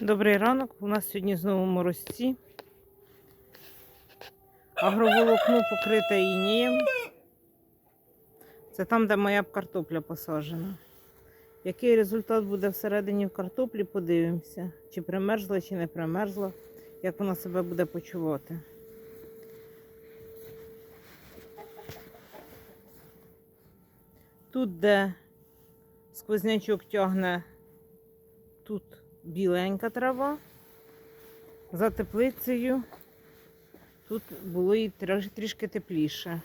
Добрий ранок. У нас сьогодні знову морозці. Агроволокно покрите інеєм. Це там, де моя картопля посаджена. Який результат буде всередині в картоплі, подивимося. Чи примерзла, чи не примерзла, як вона себе буде почувати. Тут, де сквознячок тягне, тут біленька трава. За теплицею тут було і трішки тепліше.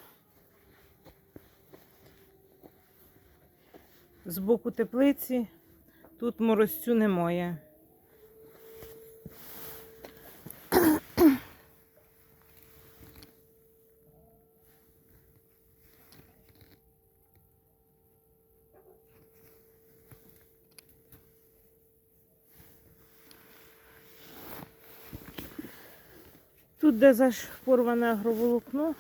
З боку теплиці тут морозцю немає. Тут, де зашпорване агроволокно,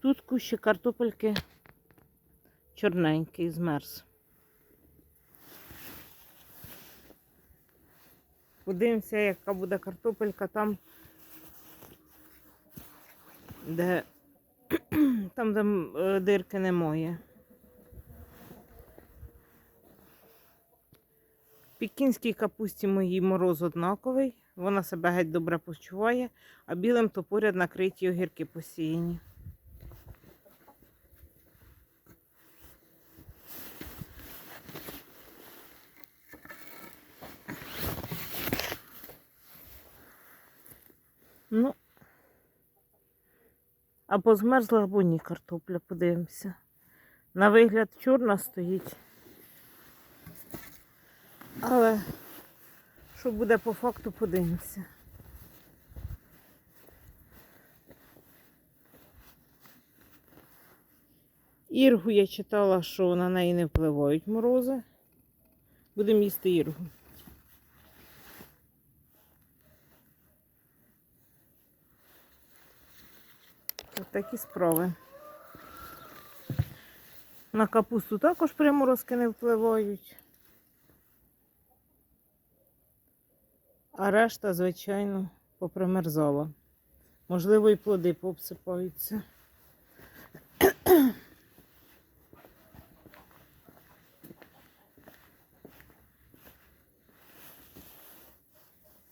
тут кущі картопельки чорненький, змерз. Подивимося, яка буде картопелька там, де, там, де е, дирки немає. Пікінській капусті моїй мороз однаковий, вона себе геть добре почуває, а білим то поряд накриті огірки посіяні. Ну, або змерзла, або ні картопля, подивимося. На вигляд чорна стоїть. Але що буде по факту, подивимося. Іргу я читала, що на неї не впливають морози. Будемо їсти іргу. Ось такі справи. На капусту також приморозки не впливають. А решта, звичайно, попримерзала. Можливо, і плоди пообсипаються.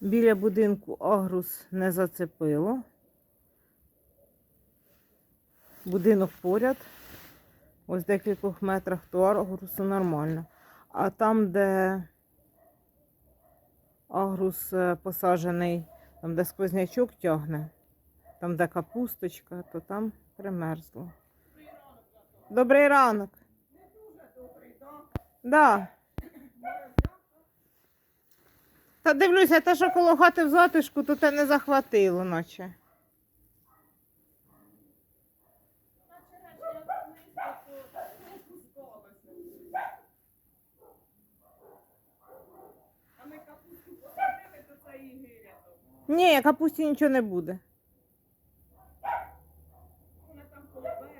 Біля будинку агрус не зацепило. Будинок поряд. Ось декількох метрах то агрусу нормально. А там, де агрус е, посаджений, там, де сквознячок тягне, там, де капусточка, то там примерзло. Добрий ранок. Не дуже добрий, Да. Та дивлюся, те, що коло хати в затишку, то те не захватило, наче. Ні, капусті нічого не буде. Вона там коло берега.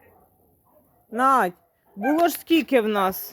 Надь, було ж скільки в нас?